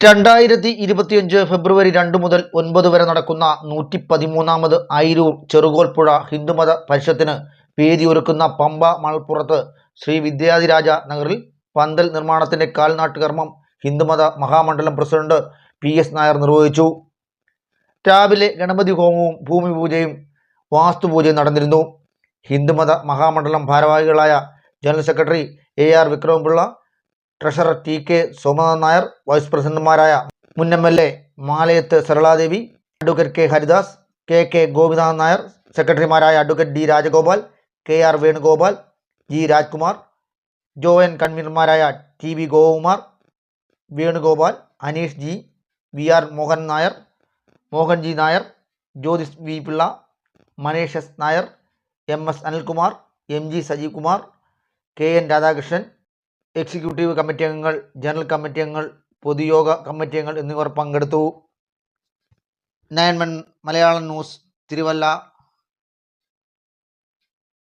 രണ്ടായിരത്തി ഇരുപത്തിയഞ്ച് ഫെബ്രുവരി രണ്ട് മുതൽ ഒൻപത് വരെ നടക്കുന്ന നൂറ്റി പതിമൂന്നാമത് ആയിരൂർ ചെറുകോൽപ്പുഴ ഹിന്ദുമത പരിഷത്തിന് വേദിയൊരുക്കുന്ന പമ്പ മണൽപ്പുറത്ത് ശ്രീ വിദ്യാധിരാജ നഗറിൽ പന്തൽ നിർമ്മാണത്തിന്റെ കാൽനാട്ട് കർമ്മം Hindumatha Mahamandalam president P S Nair നിർവഹിച്ചു. രാവിലെ ഗണപതി ഹോമവും ഭൂമി പൂജയും വാസ്തുപൂജയും നടന്നിരുന്നു. ഹിന്ദുമത മഹാമണ്ഡലം ഭാരവാഹികളായ general secretary A R Vikramapilla treasurer T K Somanath Nair vice പ്രസിഡന്റുമാരായ മുൻ M L A Malayath Saraladevi advocate K Haridas K K Gopinath Nair സെക്രട്ടറിമാരായ advocate D Rajagopal K R Venugopal G Rajkumar Joyan കൺവീനർമാരായ T V Gokumar Venugopal Aneesh G V R Mohan Nair Mohan G Nair Jyothish V Pillai Maneesh S Nair M S Anilkumar M G Sajeev Kumar K N Radhakrishnan executive committee അംഗങ്ങൾ general committee അംഗങ്ങൾ പൊതുയോഗ committee അംഗങ്ങൾ എന്നിവർ പങ്കെടുത്തു. Nine Malayalam news Thiruvalla